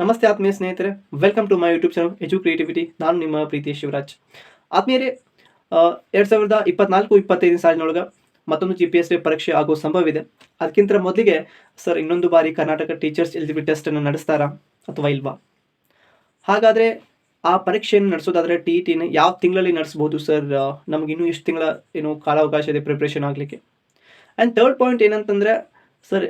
ನಮಸ್ತೆ ಆತ್ಮೀಯ ಸ್ನೇಹಿತರೆ. Welcome to my YouTube channel edu creativity ನಾನು ನಿಮ್ಮ ಪ್ರೀತಿ ಶಿವರಾಜ್. ಆತ್ಮೀಯರೇ ಎರಡು ಸಾವಿರದ ಇಪ್ಪತ್ನಾಲ್ಕು ಇಪ್ಪತ್ತೈದನೇ ಸಾಲಿನೊಳಗೆ ಮತ್ತೊಂದು ಜಿ ಪಿ ಎಸ್ ಪರೀಕ್ಷೆ ಆಗೋ ಸಂಭವ ಇದೆ ಅದಕ್ಕಿಂತ ಮೊದಲಿಗೆ ಸರ್, ಇನ್ನೊಂದು ಬಾರಿ ಕರ್ನಾಟಕ ಟೀಚರ್ಸ್ ಎಲಿಜಿಬಿಲಿಟಿ ಟೆಸ್ಟನ್ನು ನಡೆಸ್ತಾರಾ ಅಥವಾ ಇಲ್ವಾ? ಹಾಗಾದರೆ ಆ ಪರೀಕ್ಷೆಯನ್ನು ನಡೆಸೋದಾದರೆ ಟಿ ಇ ಟಿನ ಯಾವ ತಿಂಗಳಲ್ಲಿ ನಡೆಸ್ಬೋದು ಸರ್? ನಮ್ಗೆ ಇನ್ನೂ ಎಷ್ಟು ತಿಂಗಳ ಏನು ಕಾಲಾವಕಾಶ ಇದೆ ಪ್ರಿಪ್ರೇಷನ್ ಆಗಲಿಕ್ಕೆ. ಆ್ಯಂಡ್ ಥರ್ಡ್ ಪಾಯಿಂಟ್ ಏನಂತಂದರೆ, ಸರ್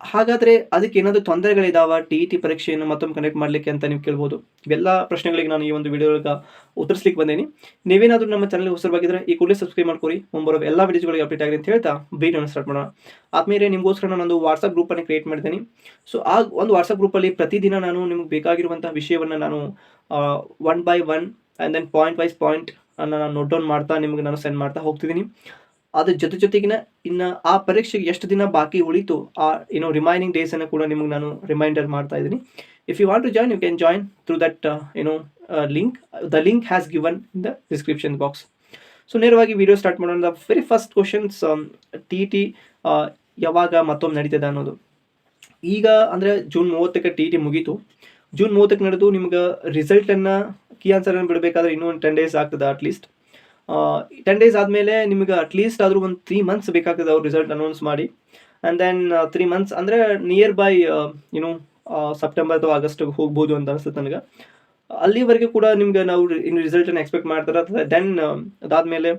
ಹಾಗಾದರೆ ಅದಕ್ಕೆ ಏನಾದರೂ ತೊಂದರೆಗಳಿದಾವ? ಟಿ ಟಿ ಪರೀಕ್ಷೆಯನ್ನು ಮತ್ತೊಮ್ಮೆ ಕಂಡಕ್ಟ್ ಮಾಡ್ಲಿಕ್ಕೆ ಅಂತ ನೀವು ಕೇಳ್ಬೋದು. ಇವೆಲ್ಲ ಪ್ರಶ್ನೆಗಳಿಗೆ ನಾನು ಈ ಒಂದು ವಿಡಿಯೋಗ ಉತ್ತರಿಸ್ಲಿಕ್ಕೆ ಬಂದೇನಿ. ನೀವೇನಾದರೂ ನಮ್ಮ ಚಾನಲ್ ಹೊಸಬಾಗಿದ್ರೆ ಈ ಕೂಡಲೇ ಸಬ್ಸ್ಕ್ರೈಬ್ ಮಾಡ್ಕೊರಿ. ಮುಂಬರೋ ಎಲ್ಲ ವಿಡಿಯೋಗಳಿಗೆ ಅಪ್ಡೇಟ್ ಆಗಿದೆ ಅಂತ ಹೇಳ್ತಾ ವಿಡಿಯೋನ ಸ್ಟಾರ್ಟ್ ಮಾಡೋಣ. ಆದ್ಮೇಲೆ ನಿಮಗೋಸ್ಕರ ನಾನೊಂದು ವಾಟ್ಸಪ್ ಗ್ರೂಪನ್ನು ಕ್ರಿಯೇಟ್ ಮಾಡಿದ್ದೀನಿ ಸೊ ಆ ಒಂದು ವಾಟ್ಸಪ್ ಗ್ರೂಪಲ್ಲಿ ಪ್ರತಿದಿನ ನಾನು ನಿಮ್ಗೆ ಬೇಕಾಗಿರುವಂಥ ವಿಷಯವನ್ನು ನಾನು one by one and then point wise point ನಾನು ನೋಟ್ ಡೌನ್ ಮಾಡ್ತಾ, ನಿಮಗೆ ನಾನು ಸೆಂಡ್ ಮಾಡ್ತಾ ಹೋಗ್ತಿದ್ದೀನಿ ಅದ್ರ ಜೊತೆ ಜೊತೆಗಿನ ಇನ್ನು ಆ ಪರೀಕ್ಷೆಗೆ ಎಷ್ಟು ದಿನ ಬಾಕಿ ಉಳಿತು, ಆ ಏನೋ ರಿಮೈನಿಂಗ್ ಡೇಸನ್ನು ಕೂಡ ನಿಮಗೆ ನಾನು ರಿಮೈಂಡರ್ ಮಾಡ್ತಾ ಇದ್ದೀನಿ. If you want to join you can join through that ಏನೋ link the link has given in the description box so ನೇರವಾಗಿ ವಿಡಿಯೋ ಸ್ಟಾರ್ಟ್ ಮಾಡೋಣ. The very first questions T T ಯಾವಾಗ ಮತ್ತೊಮ್ಮೆ ನಡೀತದೆ ಅನ್ನೋದು. ಈಗ ಅಂದರೆ ಜೂನ್ ಮೂವತ್ತಕ್ಕೆ ಟಿ ಟಿ ಮುಗೀತು. ಜೂನ್ ಮೂವತ್ತಕ್ಕೆ ನಡೆದು ನಿಮ್ಗೆ ರಿಸಲ್ಟನ್ನು ಕೀ ಆನ್ಸರನ್ನು ಬಿಡಬೇಕಾದ್ರೆ ಇನ್ನೂ ಒಂದು ಟೆನ್ ಡೇಸ್ ಆಗ್ತದೆ ಅಟ್ಲೀಸ್ಟ್ ಟೆನ್ ಡೇಸ್ ಆದಮೇಲೆ ನಿಮಗೆ ಅಟ್ಲೀಸ್ಟ್ ಆದರೂ ಒಂದು ತ್ರೀ ಮಂತ್ಸ್ ಬೇಕಾಗ್ತದೆ ಅವ್ರು ರಿಸಲ್ಟ್ ಅನೌನ್ಸ್ ಮಾಡಿ. ಆ್ಯಂಡ್ ದೆನ್ ತ್ರೀ ಮಂತ್ಸ್ ಅಂದರೆ ನಿಯರ್ ಬೈ ಏನು ಸೆಪ್ಟೆಂಬರ್ ಅಥವಾ ಆಗಸ್ಟ್ಗೆ ಹೋಗ್ಬೋದು ಅಂತ ಅನಿಸುತ್ತೆ ನನಗೆ. ಅಲ್ಲಿವರೆಗೆ ಕೂಡ ನಿಮ್ಗೆ ನಾವು ಇನ್ನು ರಿಸಲ್ಟನ್ನು ಎಕ್ಸ್ಪೆಕ್ಟ್ ಮಾಡ್ತಾರೆ. ದೆನ್ ಅದಾದಮೇಲೆ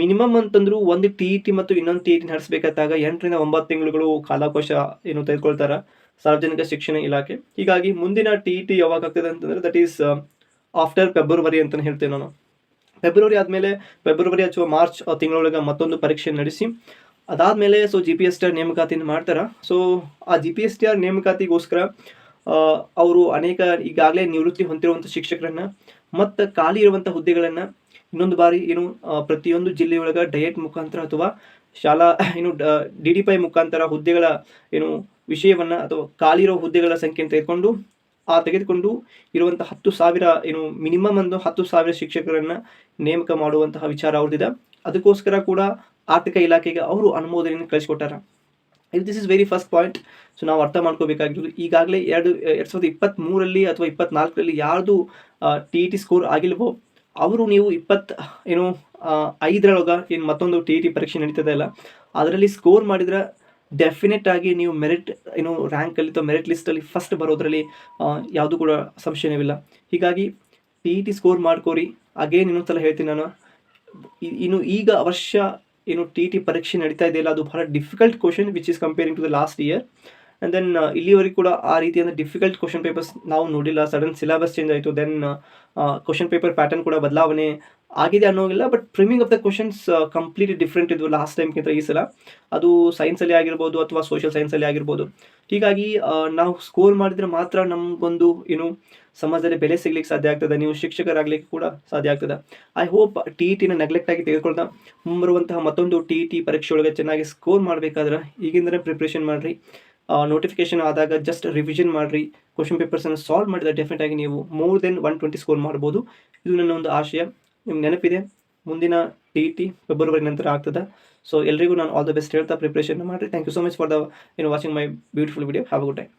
ಮಿನಿಮಮ್ ಅಂತಂದ್ರೂ ಒಂದು ಟಿ ಇ ಟಿ ಮತ್ತು ಇನ್ನೊಂದು ಟಿ ಇ ಟಿ ನಡೆಸಬೇಕಾದಾಗ ಎಂಟರಿಂದ ಒಂಬತ್ತು ತಿಂಗಳುಗಳು ಕಾಲಾಕೋಶ ಏನು ತೆಗೆದುಕೊಳ್ತಾರೆ ಸಾರ್ವಜನಿಕ ಶಿಕ್ಷಣ ಇಲಾಖೆ. ಹೀಗಾಗಿ ಮುಂದಿನ ಟಿ ಇ ಟಿ ಯಾವಾಗ ಆಗ್ತದೆ ಅಂತಂದರೆ ದಟ್ ಈಸ್ ಆಫ್ಟರ್ ಫೆಬ್ರವರಿ ಅಂತಲೇ ಹೇಳ್ತೇನೆ ನಾನು. ಫೆಬ್ರವರಿ ಆದಮೇಲೆ ಫೆಬ್ರವರಿ ಅಥವಾ ಮಾರ್ಚ್ ತಿಂಗಳೊಳಗೆ ಮತ್ತೊಂದು ಪರೀಕ್ಷೆ ನಡೆಸಿ. ಅದಾದಮೇಲೆ so G P S T R ನೇಮಕಾತಿನ ಮಾಡ್ತಾರೆ. ಸೊ ಆ G P S T R ನೇಮಕಾತಿಗೋಸ್ಕರ ಅವರು ಅನೇಕ ಈಗಾಗಲೇ ನಿವೃತ್ತಿ ಹೊಂದಿರುವಂಥ ಶಿಕ್ಷಕರನ್ನು, ಮತ್ತು ಖಾಲಿ ಇರುವಂಥ ಹುದ್ದೆಗಳನ್ನು ಇನ್ನೊಂದು ಬಾರಿ ಏನು ಪ್ರತಿಯೊಂದು ಜಿಲ್ಲೆಯೊಳಗೆ ಡಯಟ್ ಮುಖಾಂತರ ಅಥವಾ ಶಾಲಾ, ಏನು ಡಿ ಡಿ ಪೈ ಮುಖಾಂತರ ಹುದ್ದೆಗಳ, ಏನು, ವಿಷಯವನ್ನು ಅಥವಾ ಖಾಲಿ ಇರೋ ಹುದ್ದೆಗಳ ಸಂಖ್ಯೆಯನ್ನು ತೆಗೆದುಕೊಂಡು ಆ ತೆಗೆದುಕೊಂಡು ಇರುವಂಥ ಹತ್ತು ಸಾವಿರ ಏನು ಮಿನಿಮಮ್ ಒಂದು ಹತ್ತು ಸಾವಿರ ಶಿಕ್ಷಕರನ್ನು ನೇಮಕ ಮಾಡುವಂತಹ ವಿಚಾರ ಅವ್ರದ್ದಿದೆ. ಅದಕ್ಕೋಸ್ಕರ ಕೂಡ ಆರ್ಥಿಕ ಇಲಾಖೆಗೆ ಅವರು ಅನುಮೋದನೆಯನ್ನು ಕಳಿಸ್ಕೊಟ್ಟಾರ. ಇದು this is very first point so ನಾವು ಅರ್ಥ ಮಾಡ್ಕೋಬೇಕಾಗಿರೋದು. ಈಗಾಗಲೇ ಎರಡು ಎರಡು ಸಾವಿರದ ಇಪ್ಪತ್ತ್ಮೂರಲ್ಲಿ ಅಥವಾ ಇಪ್ಪತ್ನಾಲ್ಕರಲ್ಲಿ ಯಾರ್ದು ಟಿ ಇ ಟಿ ಸ್ಕೋರ್ ಆಗಿಲ್ವೋ, ಅವರು ನೀವು ಇಪ್ಪತ್ತು, ಏನು ಐದರೊಳಗೆ ಏನು ಮತ್ತೊಂದು ಟಿ ಇ ಟಿ ಪರೀಕ್ಷೆ ನಡೀತದೆ ಅಲ್ಲ, ಅದರಲ್ಲಿ ಸ್ಕೋರ್ ಮಾಡಿದ್ರೆ ಡೆಫಿನೆಟ್ ಆಗಿ ನೀವು ಮೆರಿಟ್ ಏನು ರ್ಯಾಂಕಲ್ಲಿ ಅಥವಾ ಮೆರಿಟ್ ಲಿಸ್ಟಲ್ಲಿ ಫಸ್ಟ್ ಬರೋದರಲ್ಲಿ ಯಾವುದು ಕೂಡ ಸಂಶಯವಿಲ್ಲ ಹೀಗಾಗಿ ಟಿ ಇ ಟಿ ಸ್ಕೋರ್ ಮಾಡ್ಕೋರಿ. ಅಗೇನ್ ಇನ್ನೊಂದ್ಸಲ ಹೇಳ್ತೀನಿ ನಾನು. ಇನ್ನು ಈಗ ವರ್ಷ ಏನು ಟಿ ಟಿ ಪರೀಕ್ಷೆ ನಡೀತಾ ಇದೆಯಲ್ಲ ಅದು ಬಹಳ difficult question which is comparing to the last year and then ಇಲ್ಲಿವರೆಗೂ ಕೂಡ ಆ ರೀತಿಯಾದ ಡಿಫಿಕಲ್ಟ್ ಕ್ವಶನ್ ಪೇಪರ್ಸ್ ನಾವು ನೋಡಿಲ್ಲ. ಸಡನ್ ಸಿಲೆಬಸ್ ಚೇಂಜ್ ಆಯಿತು. ದೆನ್ ಕ್ವಶನ್ ಪೇಪರ್ ಪ್ಯಾಟರ್ನ್ ಕೂಡ ಬದಲಾವಣೆ ಆಗಿದೆ ಅನ್ನೋಂಗಿಲ್ಲ but framing of the questions completely different ಇದ್ವು ಲಾಸ್ಟ್ ಟೈಮ್ಗಿಂತ ಈ ಸಲ. ಅದು ಸೈನ್ಸಲ್ಲಿ ಆಗಿರ್ಬೋದು ಅಥವಾ ಸೋಷಿಯಲ್ ಸೈನ್ಸಲ್ಲಿ ಆಗಿರ್ಬೋದು. ಹೀಗಾಗಿ ನಾವು ಸ್ಕೋರ್ ಮಾಡಿದರೆ ಮಾತ್ರ ನಮಗೊಂದು ಏನು ಸಮಾಜದಲ್ಲಿ ಬೆಲೆ ಸಿಗ್ಲಿಕ್ಕೆ ಸಾಧ್ಯ ಆಗ್ತದೆ, ನೀವು ಶಿಕ್ಷಕರಾಗಲಿಕ್ಕೆ ಕೂಡ ಸಾಧ್ಯ ಆಗ್ತದೆ. ಐ ಹೋಪ್ ಟಿ ಇ ಟಿನ ನೆಗ್ಲೆಕ್ಟ್ ಆಗಿ ತೆಗೆದುಕೊಳ್ತಾ, ಮುಂಬರುವಂತಹ ಮತ್ತೊಂದು ಟಿ ಇ ಟಿ ಪರೀಕ್ಷೆ ಒಳಗೆ ಚೆನ್ನಾಗಿ ಸ್ಕೋರ್ ಮಾಡಬೇಕಾದ್ರೆ ಈಗಿಂದನೇ ಪ್ರಿಪ್ರೇಷನ್ ಮಾಡಿರಿ. ನೋಟಿಫಿಕೇಶನ್ ಆದಾಗ ಜಸ್ಟ್ ರಿವಿಷನ್ ಮಾಡಿರಿ. ಕ್ವಶನ್ ಪೇಪರ್ಸನ್ನು ಸಾಲ್ವ್ ಮಾಡಿದ್ರೆ ಡೆಫಿನೆಟ್ ಆಗಿ ನೀವು more than one twenty score ಮಾಡ್ಬೋದು. ಇದು ನನ್ನ ಒಂದು ಆಶಯ. ನಿಮ್ಗೆ ನೆನಪಿದೆ? ಮುಂದಿನ ಟಿ ಟಿ ಫೆಬ್ರವರಿ ನಂತರ ಆಗ್ತದೆ. ಸೊ ಎಲ್ಲರಿಗೂ ನಾನು ಆಲ್ ದ ಬೆಸ್ಟ್ ಹೇಳ್ತಾ ಪ್ರಿಪ್ರೇಷನ್ ಮಾಡಿರಿ. Thank you so much for the in watching my beautiful video have a good time